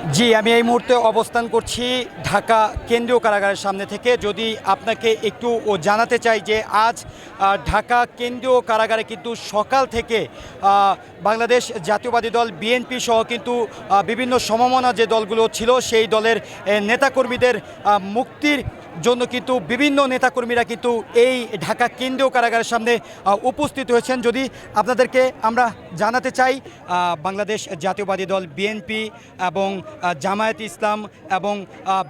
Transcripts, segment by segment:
জি, আমি এই মুহূর্তে অবস্থান করছি ঢাকা কেন্দ্রীয় কারাগারের সামনে থেকে। যদি আপনাকে একটু ও জানাতে চাই যে আজ ঢাকা কেন্দ্রীয় কারাগারে কিন্তু সকাল থেকে বাংলাদেশ জাতীয়বাদী দল বিএনপি সহ কিন্তু বিভিন্ন সমমনা যে দলগুলো ছিল, সেই দলের নেতাকর্মীদের মুক্তির জন্য কিন্তু বিভিন্ন নেতাকর্মীরা কিন্তু এই ঢাকা কেন্দ্রীয় কারাগারের সামনে উপস্থিত হয়েছেন। যদি আপনাদেরকে আমরা জানাতে চাই বাংলাদেশ জাতীয়বাদী দল, বিএনপি এবং জামায়াত ইসলাম এবং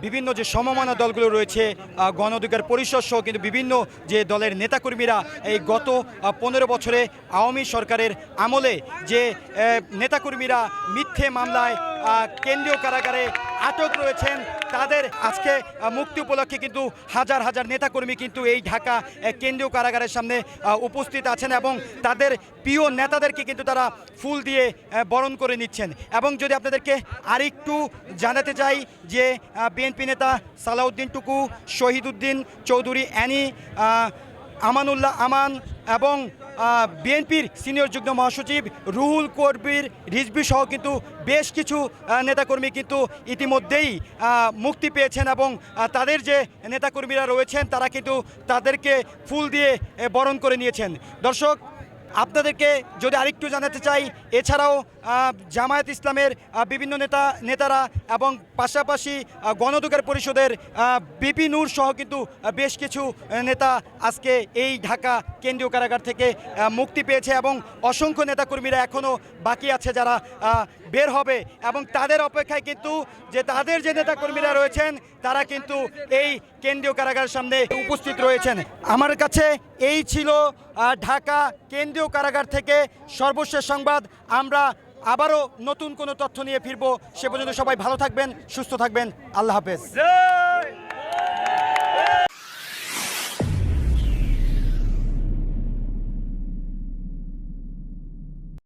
বিভিন্ন যে সমমানা দলগুলো রয়েছে গণ অধিকার পরিষদ সহ কিন্তু বিভিন্ন যে দলের নেতাকর্মীরা এই গত পনেরো বছরে আওয়ামী সরকারের আমলে যে নেতাকর্মীরা মিথ্যে মামলায় কেন্দ্রীয় কারাগারে আটক রয়েছেন। তাদের আজকে মুক্তি উপলক্ষে কিন্তু হাজার হাজার নেতাকর্মী কিন্তু এই ঢাকা কেন্দ্রীয় কারাগারের সামনে উপস্থিত আছেন এবং তাদের প্রিয় নেতাদেরকে কিন্তু তারা ফুল দিয়ে বরণ করে নিচ্ছেন। এবং যদি আপনাদেরকে আরেকটু জানাতে চাই যে বিএনপি নেতা সালাউদ্দিন টুকু, শহীদুদ্দিন চৌধুরী, অ্যানি আমানুল্লাহ আমান এবং বিএনপির সিনিয়র যুগ্ম মহাসচিব রুহুল কর্বির রিজবি সহ কিন্তু বেশ কিছু নেতাকর্মী কিন্তু ইতিমধ্যেই মুক্তি পেয়েছেন এবং তাদের যে নেতাকর্মীরা রয়েছেন তারা কিন্তু তাদেরকে ফুল দিয়ে বরণ করে নিয়েছেন। দর্শক আপনাদেরকে যদি আরেকটু জানাতে চাই এছাড়াও জামায়াত ইসলামের বিভিন্ন নেতা নেতারা এবং পাশাপাশি আহ, গণঅধিকার পরিষদের বিপি নূর সহ কিন্তু বেশ কিছু নেতা আজকে এই ঢাকা কেন্দ্রীয় কারাগার থেকে মুক্তি পেয়েছে এবং অসংখ্য নেতাকর্মীরা এখনও বাকি আছে যারা বের হবে এবং তাদের অপেক্ষায় কিন্তু যে তাদের যে নেতাকর্মীরা রয়েছেন তারা কিন্তু এই কেন্দ্রীয় কারাগারের সামনে উপস্থিত রয়েছেন। আমার কাছে এই ছিল ঢাকা কেন্দ্রীয় কারাগার থেকে সর্বশেষ সংবাদ। আমরা আবারও নতুন কোনো তথ্য নিয়ে ফিরবো। সে পর্যন্ত সবাই ভালো থাকবেন, সুস্থ থাকবেন। আল্লাহ হাফেজ।